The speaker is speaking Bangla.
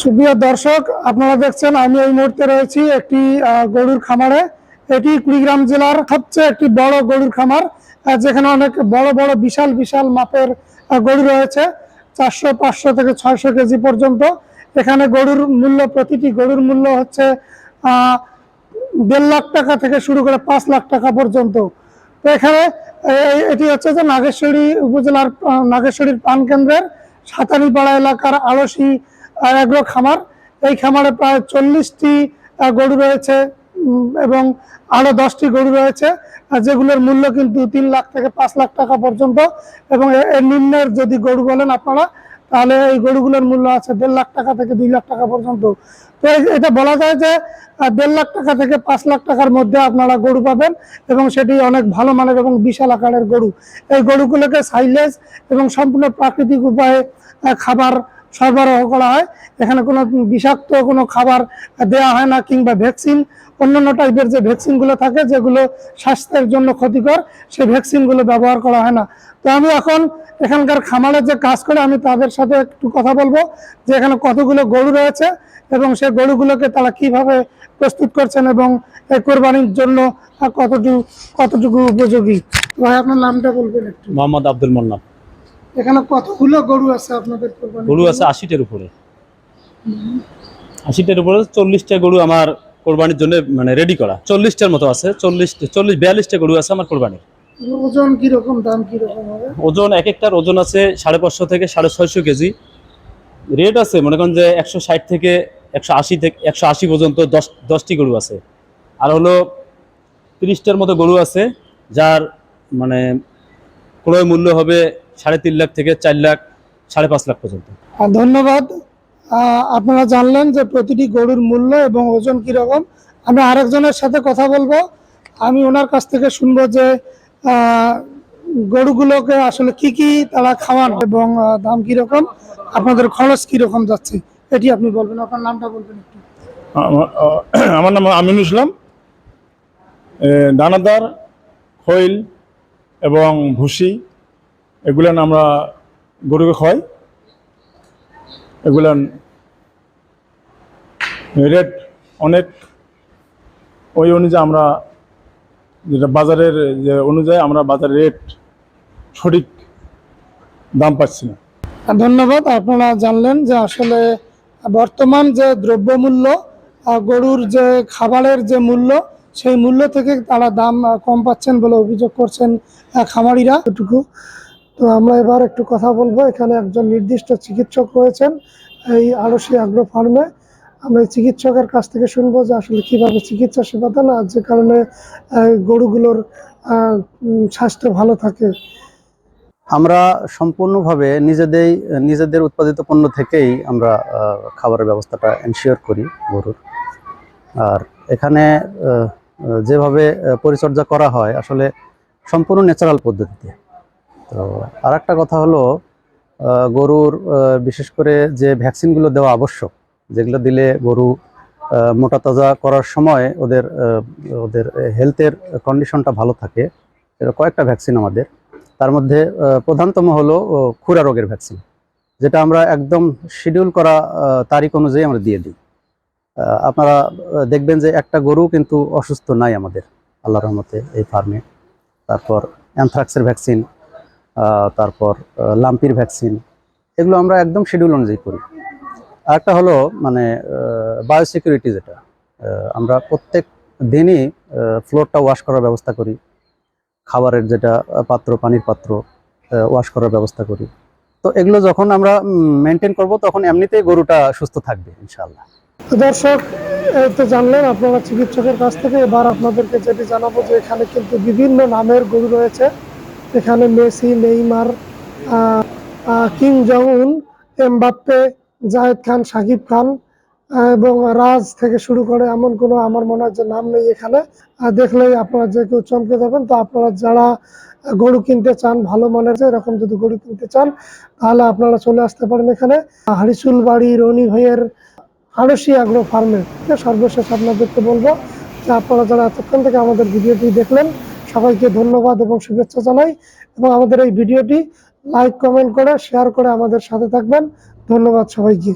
সুপ্রিয় দর্শক, আপনারা দেখছেন আমি এই মুহূর্তে রয়েছি একটি গরুর খামারে। এটি কুড়িগ্রাম জেলার সবচেয়ে একটি বড় গরুর খামার যেখানে অনেক বড় বড়, বিশাল বিশাল মাপের গরু রয়েছে। চারশো, পাঁচশো থেকে ছয়শো কেজি পর্যন্ত। এখানে গরুর মূল্য, প্রতিটি গরুর মূল্য হচ্ছে দেড় লাখ টাকা থেকে শুরু করে পাঁচ লাখ টাকা পর্যন্ত। তো এখানে এটি হচ্ছে যে নাগেশ্বরী উপজেলার নাগেশ্বরীর পান কেন্দ্রের সাতারিপাড়া এলাকার আড়সি এগ্রো খামার। এই খামারে প্রায় চল্লিশটি গরু রয়েছে এবং আরও দশটি গরু রয়েছে যেগুলোর মূল্য কিন্তু তিন লাখ থেকে পাঁচ লাখ টাকা পর্যন্ত। এবং এর নিম্নের যদি গরু বলেন আপনারা, তাহলে এই গরুগুলোর মূল্য আছে দেড় লাখ টাকা থেকে দুই লাখ টাকা পর্যন্ত। তো এটা বলা যায় যে দেড় লাখ টাকা থেকে পাঁচ লাখ টাকার মধ্যে আপনারা গরু পাবেন, এবং সেটি অনেক ভালো মানের এবং বিশাল আকারের গরু। এই গরুগুলোকে সাইলেজ এবং সম্পূর্ণ প্রাকৃতিক উপায়ে খাবার সরবরাহ করা হয়। এখানে কোনো বিষাক্ত কোনো খাবার দেওয়া হয় না কিংবা ভ্যাকসিন, অন্যান্য টাইপের যে ভ্যাকসিনগুলো থাকে যেগুলো স্বাস্থ্যের জন্য ক্ষতিকর, সেই ভ্যাকসিনগুলো ব্যবহার করা হয় না। তো আমি এখন এখানকার খামারের যে কাজ করে, আমি তাদের সাথে একটু কথা বলব যে এখানে কতগুলো গরু রয়েছে এবং সে গরুগুলোকে তারা কীভাবে প্রস্তুত করছেন এবং এই কোরবানির জন্য কতটুকু কতটুকু উপযোগী। ভাই, আপনার নামটা বলবেন একটু। মোহাম্মদ আব্দুল মোন্নাফ এখানে কতগুলো গরু আছে আপনাদের গরু আছে আশিটার উপরে। আশিটার উপরে চল্লিশটা গরু আমার কোরবানির জন্য মানে রেডি করা। চল্লিশটার মতো আছে চল্লিশ চল্লিশ বিয়াল্লিশটা গরু আছে আমার কোরবানির। ওজন কি রকম দাম কি রকম হবে? ওজন এক একটার ওজন আছে সাড়ে পাঁচশো থেকে সাড়ে ছয়শো কেজি। রেট আছে মনে করেন যে একশো ষাট থেকে একশো আশি থেকে একশো আশি পর্যন্ত দশ দশটি গরু আছে। আর হলো তিরিশটার মতো গরু আছে যার মানে ক্রয় মূল্য হবে সাড়ে তিন লাখ থেকে চার লাখ সাড়ে পাঁচ লাখ পর্যন্ত। আর ধন্যবাদ। আপনারা জানলেন যে প্রতিটি গরুর মূল্য এবং ওজন কীরকম। আমি আরেকজনের সাথে কথা বলব। আমি ওনার কাছ থেকে শুনব যে গরুগুলোকে আসলে কি কি তারা খাওয়ান এবং দাম কীরকম আপনাদের খরচ কীরকম যাচ্ছে এটি আপনি বলবেন। আপনার নামটা বলবেন একটু। আমার নাম আমিনুল ইসলাম। দানাদার খৈল এবং ভুসি। এগুলান আমরা গরুকে খাই এগুলান রেট অনেক। ওই অনুযায়ী আমরা যেটা বাজারের যে অনুযায়ী আমরা বাজারের রেট সঠিক দাম পাচ্ছি না। ধন্যবাদ, আপনারা জানলেন যে আসলে বর্তমান যে দ্রব্যমূল্য গরুর যে খাবারের যে মূল্য, সেই মূল্য থেকে তারা দাম কম পাচ্ছেন বলে অভিযোগ করছেন খামারিরা। এটুকু। তো আমরা এবার একটু কথা বলব। এখানে একজন নির্দিষ্ট চিকিৎসক রয়েছেন এই আরসি আগ্রো ফার্মে। আমরা চিকিৎসকের কাছ থেকে শুনব যে আসলে কীভাবে চিকিৎসা সেবা দেন আর যে কারণে গরুগুলোর স্বাস্থ্য ভালো থাকে। আমরা সম্পূর্ণভাবে নিজেদের নিজেদের উৎপাদিত পণ্য থেকেই আমরা খাবারের ব্যবস্থাটা এনশিওর করি গরুর। আর এখানে যেভাবে পরিচর্যা করা হয়, আসলে সম্পূর্ণ ন্যাচারাল পদ্ধতিতে। তো আর একটা কথা হলো গরুর বিশেষ করে যে ভ্যাকসিনগুলো দেওয়া আবশ্যক, যেগুলো দিলে গরু মোটা তাজা করার সময় ওদের ওদের হেলথের কন্ডিশনটা ভালো থাকে। কয়েকটা ভ্যাকসিন আমাদের। তার মধ্যে প্রধানতম হলো খুরা রোগের ভ্যাকসিন, যেটা আমরা একদম শিডিউল করা তারিখ অনুযায়ী আমরা দিয়ে দিই। আপনারা দেখবেন যে একটা গরু কিন্তু অসুস্থ নাই আমাদের আল্লাহ রহমতে এই ফার্মে তারপর অ্যানথ্রাক্সের ভ্যাকসিন তারপর লাম্পির ভ্যাকসিন এগুলো আমরা একদম শিডিউল অনুযায়ী করি। আরেকটা হলো মানে বায়োসিকিউরিটি যেটা আমরা প্রত্যেক দিনই ফ্লোরটা ওয়াশ করার ব্যবস্থা করি। খাবারের যেটা পাত্র, পানির পাত্র ওয়াশ করার ব্যবস্থা করি। তো এগুলো যখন আমরা মেনটেন করব, তখন এমনিতেই গরুটা সুস্থ থাকবে, ইনশাআল্লাহ। তো দর্শক তো জানলেন আপনারা চিকিৎসকের কাছ থেকে, এবার আপনাদেরকে যেটি জানাব যে এখানে কিন্তু বিভিন্ন নামের গরু রয়েছে। এখানে Messi, Neymar King Jong Mbappe Zahed Khan Sakib Khan এবং রাজ থেকে শুরু করে এমন কোনো আমার মনে হয় যে নাম নেই এখানে। দেখলেই আপনারা যে কেউ চমকে যাবেন, তো আপনারা যারা গরু কিনতে চান, ভালো মানের যে এরকম যদি গরু কিনতে চান, তাহলে আপনারা চলে আসতে পারেন এখানে। হারিসুল বাড়ি, রনি ভাইয়ের আরসি আগ্রো ফার্মে। সর্বশেষ আপনাদেরকে বলব যে আপনারা যারা এতক্ষণ থেকে আমাদের ভিডিওটি দেখলেন সবাইকে ধন্যবাদ এবং শুভেচ্ছা জানাই এবং আমাদের এই ভিডিওটি লাইক কমেন্ট করে শেয়ার করে আমাদের সাথে থাকবেন। ধন্যবাদ সবাইকে।